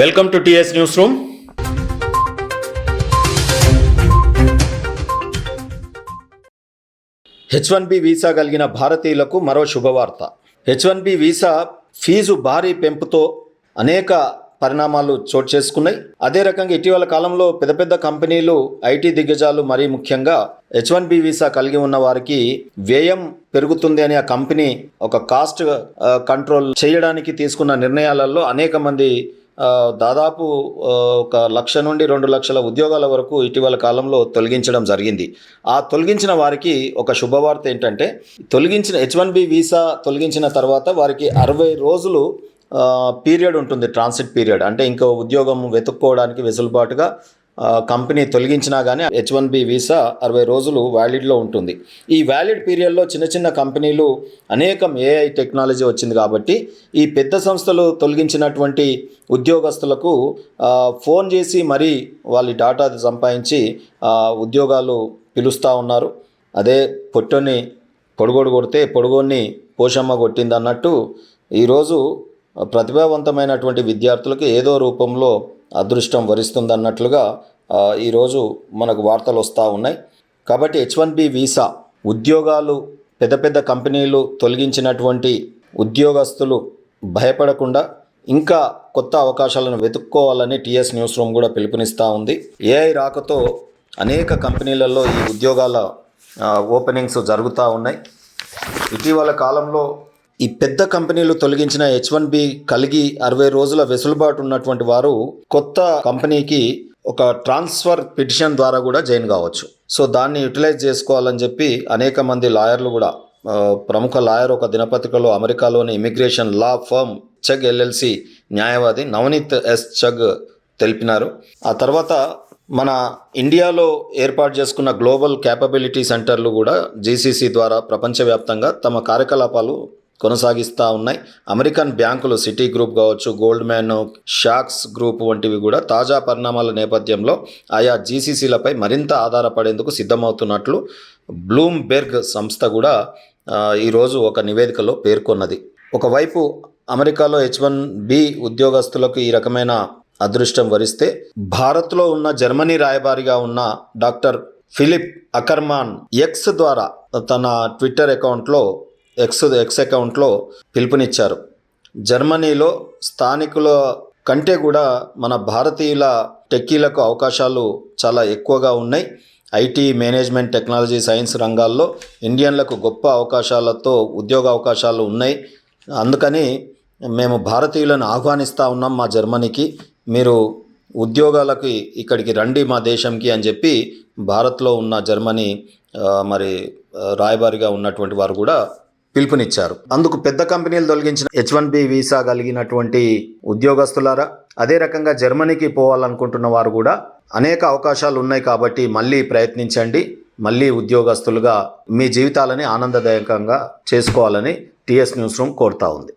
Welcome to TS news room. H one B visa కలిగిన భారతీయులకు మరో శుభవార్త. H one B visa fee భారీ పెంపుతో అనేక పరిణామాలు చోటు చేసుకున్నాయి. అదే రకంగా ఇటీవల కాలంలో పెద్ద పెద్ద కంపెనీలు ఐటీ దిగ్గజాలు మరీ ముఖ్యంగా హెచ్ వన్ బి వీసా కలిగి ఉన్న వారికి వ్యయం పెరుగుతుంది అని ఆ కంపెనీ ఒక కాస్ట్ కంట్రోల్ చేయడానికి తీసుకున్న నిర్ణయాలలో అనేక మంది దాదాపు ఒక లక్ష నుండి రెండు లక్షల ఉద్యోగాల వరకు ఇటీవల కాలంలో తొలగించడం జరిగింది. ఆ తొలగించిన వారికి ఒక శుభవార్త ఏంటంటే తొలగించిన హెచ్ వన్ బి వీసా తొలగించిన తర్వాత వారికి అరవై రోజులు పీరియడ్ ఉంటుంది ట్రాన్సిట్ పీరియడ్. అంటే ఇంకో ఉద్యోగం వెతుక్కోవడానికి వెసులుబాటుగా కంపెనీ తొలగించినా కానీ హెచ్ వన్ బి వీసా అరవై రోజులు వ్యాలిడ్లో ఉంటుంది. ఈ వ్యాలిడ్ పీరియడ్లో చిన్న చిన్న కంపెనీలు అనేకం ఏఐ టెక్నాలజీ వచ్చింది కాబట్టి ఈ పెద్ద సంస్థలు తొలగించినటువంటి ఉద్యోగస్తులకు ఫోన్ చేసి మరీ వాళ్ళ డాటా సంపాదించి ఉద్యోగాలు పిలుస్తూ ఉన్నారు. అదే పొట్టుని పొడుగోడు కొడితే పొడుగోడిని పోషమ్మ కొట్టింది అన్నట్టు ఈరోజు ప్రతిభావంతమైనటువంటి విద్యార్థులకు ఏదో రూపంలో అదృష్టం వరిస్తుందన్నట్లుగా ఈరోజు మనకు వార్తలు వస్తూ ఉన్నాయి. కాబట్టి హెచ్ వన్ బి వీసా ఉద్యోగాలు పెద్ద పెద్ద కంపెనీలు తొలగించినటువంటి ఉద్యోగస్తులు భయపడకుండా ఇంకా కొత్త అవకాశాలను వెతుక్కోవాలని టీఎస్ న్యూస్ రూమ్ కూడా పిలుపునిస్తూ ఉంది. ఏఐ రాకతో అనేక కంపెనీలలో ఈ ఉద్యోగాల ఓపెనింగ్స్ జరుగుతూ ఉన్నాయి. ఇటీవల కాలంలో ఈ పెద్ద కంపెనీలు తొలగించిన హెచ్ వన్ బి కలిగి అరవై రోజుల వెసులుబాటు ఉన్నటువంటి వారు కొత్త కంపెనీకి ఒక ట్రాన్స్ఫర్ పిటిషన్ ద్వారా కూడా జాయిన్ కావచ్చు. సో దాన్ని యూటిలైజ్ చేసుకోవాలని చెప్పి అనేక మంది లాయర్లు కూడా ప్రముఖ లాయర్ ఒక దినపత్రికలో అమెరికాలోని immigration law firm Chugh LLC న్యాయవాది నవనీత్ ఎస్ చగ్ తెలిపినారు. ఆ తర్వాత మన ఇండియాలో ఏర్పాటు చేసుకున్న గ్లోబల్ క్యాపబిలిటీ సెంటర్లు కూడా జీసీసీ ద్వారా ప్రపంచవ్యాప్తంగా తమ కార్యకలాపాలు కొనసాగిస్తూ ఉన్నాయి. అమెరికన్ బ్యాంకులు సిటీ గ్రూప్ కావచ్చు గోల్డ్ మ్యాన్ షాక్స్ గ్రూప్ వంటివి కూడా తాజా పరిణామాల నేపథ్యంలో ఆయా జీసీసీలపై మరింత ఆధారపడేందుకు సిద్ధమవుతున్నట్లు బ్లూమ్బెర్గ్ సంస్థ కూడా ఈరోజు ఒక నివేదికలో పేర్కొన్నది. ఒకవైపు అమెరికాలో హెచ్ వన్ బి ఉద్యోగస్తులకు ఈ రకమైన అదృష్టం వరిస్తే భారత్లో ఉన్న జర్మనీ రాయబారిగా ఉన్న డాక్టర్ ఫిలిప్ అకర్మాన్ ఎక్స్ ద్వారా తన ట్విట్టర్ అకౌంట్లో ఎక్స్ ఎక్స్ అకౌంట్లో పిలుపునిచ్చారు. జర్మనీలో స్థానికుల కంటే కూడా మన భారతీయుల టెక్కీలకు అవకాశాలు చాలా ఎక్కువగా ఉన్నాయి. ఐటీ మేనేజ్మెంట్ టెక్నాలజీ సైన్స్ రంగాల్లో ఇండియన్లకు గొప్ప అవకాశాలతో ఉద్యోగ అవకాశాలు ఉన్నాయి. అందుకని మేము భారతీయులను ఆహ్వానిస్తూ ఉన్నాం మా జర్మనీకి. మీరు ఉద్యోగాలకి ఇక్కడికి రండి మా దేశంకి అని చెప్పి భారత్లో ఉన్న జర్మనీ మరి రాయబారిగా ఉన్నటువంటి వారు కూడా పిలుపునిచ్చారు. అందుకు పెద్ద కంపెనీలు తొలగించిన హెచ్ వన్ బి వీసా కలిగినటువంటి ఉద్యోగస్తులారా అదే రకంగా జర్మనీకి పోవాలనుకుంటున్న వారు కూడా అనేక అవకాశాలు ఉన్నాయి కాబట్టి మళ్ళీ ప్రయత్నించండి. మళ్ళీ ఉద్యోగస్తులుగా మీ జీవితాలని ఆనందదాయకంగా చేసుకోవాలని టీఎస్ న్యూస్ రూమ్ కోరుతా ఉంది.